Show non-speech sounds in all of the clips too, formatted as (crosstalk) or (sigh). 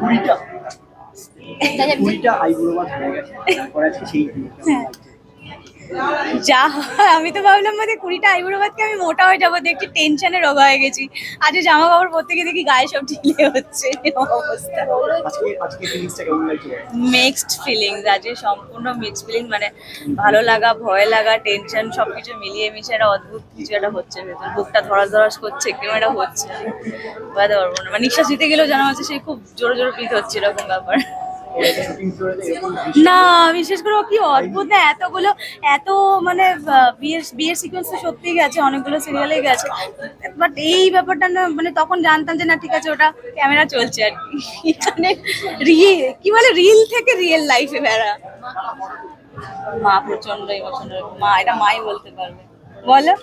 কুড়িটা। কুড়িটা। আইবুড়ো মাছ হয়ে গেছে। তারপরে আজকে সেই? যা আমি তো ভাবলাম মানে কুড়িটা আইবুড়ো ভাতকে আমি মোটা হয়ে যাব দেখছি টেনশনে রোগা হয়ে গেছি। আজ জামা কাপড় পরতে গিয়ে দেখি গায়ে সব ঢিলে হচ্ছে অবস্থা। আজকে আজকে মিক্সড ফিলিংস আজকে সম্পূর্ণ মিক্সড ফিলিং মানে ভালো লাগা ভয় লাগা টেনশন সবকিছু মিলিয়ে মিশে একটা অদ্ভুত কিছু একটা হচ্ছে ভেতর। বুকটা ধরাস ধরাস করছে কেমন একটা হচ্ছে। বোঝাতে পারব না। মানে নিঃশ্বাস দিতে গেলেও জানা যাচ্ছে সেই খুব জোরে জোরে পিত হচ্ছে এরকম ব্যাপার। না বিশেষ করে কি অদ্ভুত না, এতগুলো, এত মানে বিয়ের বিয়ের সিকোয়েন্স তো সত্যিই গেছে, অনেকগুলো সিরিয়ালে গেছে। বাট এই ব্যাপারটা না মানে তখন জানতাম যে না, ঠিক আছে, ওটা ক্যামেরা চলছে আর কি। এখানে রিয়েল কি বলে রিল থেকে রিয়েল লাইফে বেড়া। মা প্রচণ্ড ইমোশনাল মা, এটা মাই বলতে পারবে। বলো,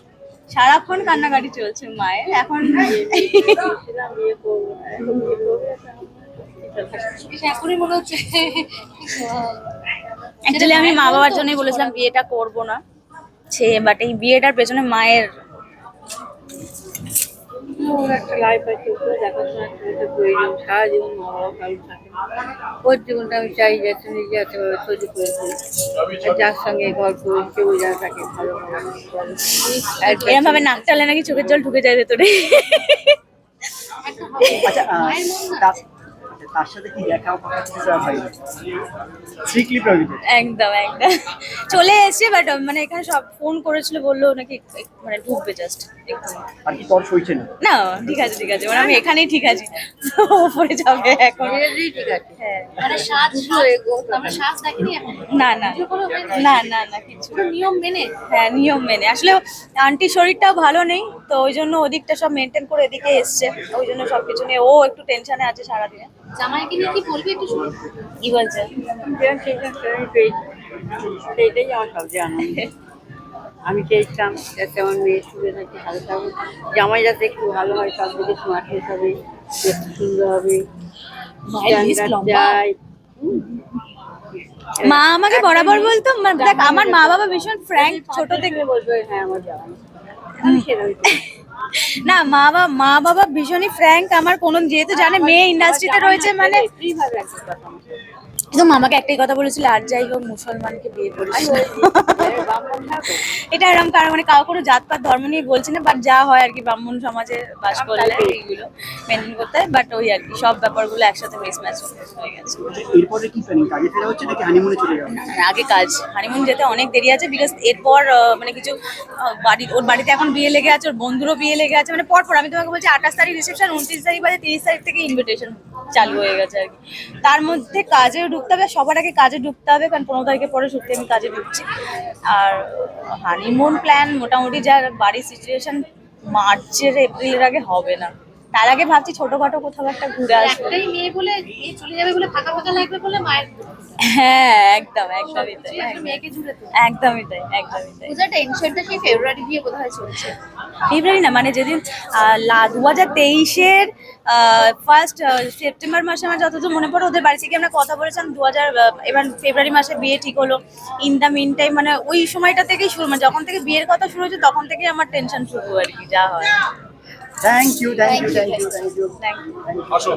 সারাক্ষণ কান্নাকাটি চলছে মায়ের, এখন এখনই মনে হচ্ছে অ্যাকচুয়ালি আমি মা বাবার জন্যই বলেছিলাম বিয়েটা করব না। সে বাট এই বিয়েটার পেছনে মায়ের ওর জীবনটা আমি চাই যাতে নিজে একেবারে তৈরি করে যার সঙ্গে ঘর কেউ যা থাকে ভালো এরকম ভাবে নাক টালে নাকি চোখের জল ঢুকে যায় ভেতরে। আচ্ছা আচ্ছা, তার সাথে কি দেখা স্ট্রিক্টলি প্রহিবিটেড একদম একদম। চলে এসে বাট মানে এখানে সব ফোন করেছিল বলল নাকি মানে ঢুকবে জাস্ট আর কি তর সইছে না? না ঠিক আছে ঠিক আছে। মানে আমি এখানেই ঠিক আছি। ওপরে যাবে এখন। ঠিক আছে। হ্যাঁ। মানে সাজ আমরা সাজ দেখিনি এখন। না না। না না না কিছু নিয়ম মেনে? হ্যাঁ নিয়ম মেনে। আসলে আন্টির শরীরটাও ভালো নেই তো ওই জন্য ওদিকটা সব মেনটেন করে এদিকে এসছে। ওই জন্য সবকিছু নিয়ে ও একটু টেনশনে আছে সারাদিনে। জামাইকে নিয়ে কি বলবি একটু শুনি কি বলছে? সেইটাই আমার সবচেয়ে আনন্দ। আমি চেয়েছিলাম যাতে আমার মেয়ে সুখে থাকে ভালো থাকবে জামাই যাতে একটু ভালো হয় সব দিকে স্মার্ট হবে দেখতে সুন্দর হবে। মায়ের। মা আমাকে বরাবর বলতো দেখ আমার মা বাবা ভীষণ ফ্র্যাঙ্ক ছোট থেকে বলবে হ্যাঁ আমার জামাই। আমি সেরকম করি। (laughs) না, মা বাবা মা বাবা ভীষণই ফ্র্যাঙ্ক আমার কোনো, যেহেতু জানে, মেয়ে ইন্ডাস্ট্রিতে রয়েছে মানে কিন্তু মামাকে একটাই কথা বলেছিল আর যাই হোক মুসলমানকে বিয়ে করিস। এটা এরকম কারণ মানে কারও কোনো জাতপাত ধর্ম নিয়ে বলছি না বাট যা হয় আর কি ব্রাহ্মণ সমাজে বাস করলে এইগুলো মেনটেন করতে হয় বাট ওই আর কি সব ব্যাপারগুলো একসাথে মিস ম্যাচ হয়ে গেছে। এরপরে কি প্ল্যানিং কাজে ফেরা হচ্ছে নাকি হানিমুনে চলে যাবে? না, না, আগে কাজ হানিমুন যেতে অনেক দেরি আছে বিকজ এরপর আহ, মানে কিছু বাড়ি ওর বাড়িতে এখন বিয়ে লেগে আছে ওর বন্ধুরও বিয়ে লেগে আছে মানে পর পর আমি তোমাকে বলছি আঠাশ তারিখ রিসেপশন উনত্রিশ তারিখ বাজে তিরিশ তারিখ থেকে ইনভিটেশন চালু হয়ে গেছে আর কি। তার মধ্যে কাজেও ঢুকতে হবে, সবার আগে কাজে ঢুকতে হবে, কারণ পনেরো তারিখের পরে সত্যি আমি কাজে ঢুকছি। আর হানিমুন প্ল্যান মোটামুটি যা বাড়ির সিচুয়েশন মার্চের, এপ্রিলের আগে হবে না। তার আগে ভাবছি ছোটখাটো কোথাও একটা ঘুরে আসব। মেয়ে বলে চলে যাবে বলে ফাঁকা ফাঁকা লাগবে বলে মায়ের হ্যাঁ একদম একদমই তাই একদমই তাই একদমই তাই। পূজার টেনশনটা সেই ফেব্রুয়ারি দিয়ে বোধহয় চলছে। ফেব্রুয়ারি না মানে যেদিন দু হাজার তেইশের ফার্স্ট সেপ্টেম্বর মাসে আমার যতদূর মনে পড়ে ওদের বাড়ি থেকে আমরা কথা বলেছিলাম দু হাজার এবার ফেব্রুয়ারি মাসে বিয়ে ঠিক হলো। ইন দ্য মিন টাইম মানে ওই সময়টা থেকেই শুরু মানে যখন থেকে বিয়ের কথা শুরু হয়েছে তখন থেকেই আমার টেনশন শুরু আর কি যা হয়। Thank you thank you thank you thank you thank you